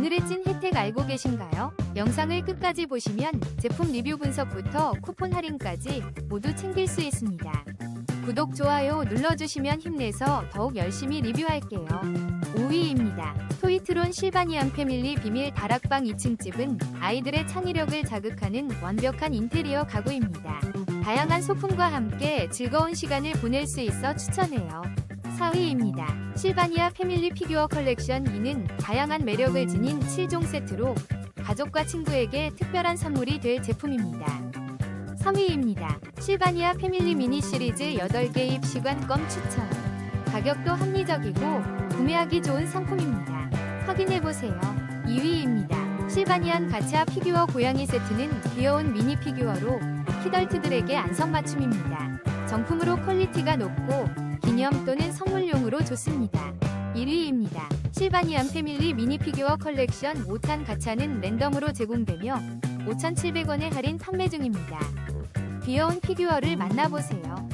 오늘의 찐 혜택 알고 계신가요? 영상을 끝까지 보시면 제품 리뷰 분석부터 쿠폰 할인까지 모두 챙길 수 있습니다. 구독, 좋아요 눌러주시면 힘내서 더욱 열심히 리뷰할게요. 5위입니다. 토이트론 실바니안 패밀리 비밀 다락방 2층 집은 아이들의 창의력을 자극하는 완벽한 인테리어 가구입니다. 다양한 소품과 함께 즐거운 시간을 보낼 수 있어 추천해요. 4위입니다. 실바니아 패밀리 피규어 컬렉션 2는 다양한 매력을 지닌 7종 세트로 가족과 친구에게 특별한 선물이 될 제품입니다. 3위입니다. 실바니아 패밀리 미니 시리즈 8개 입시관 껌 추천. 가격도 합리적이고 구매하기 좋은 상품입니다. 확인해보세요. 2위입니다. 실바니안 가차 피규어 고양이 세트는 귀여운 미니 피규어로 키덜트들에게 안성맞춤입니다. 정품으로 퀄리티가 높고 기념 또는 선물용으로 좋습니다. 1위입니다. 실바니안 패밀리 미니 피규어 컬렉션 5탄 가차는 랜덤으로 제공되며 5,700원에 할인 판매 중입니다. 귀여운 피규어를 만나보세요.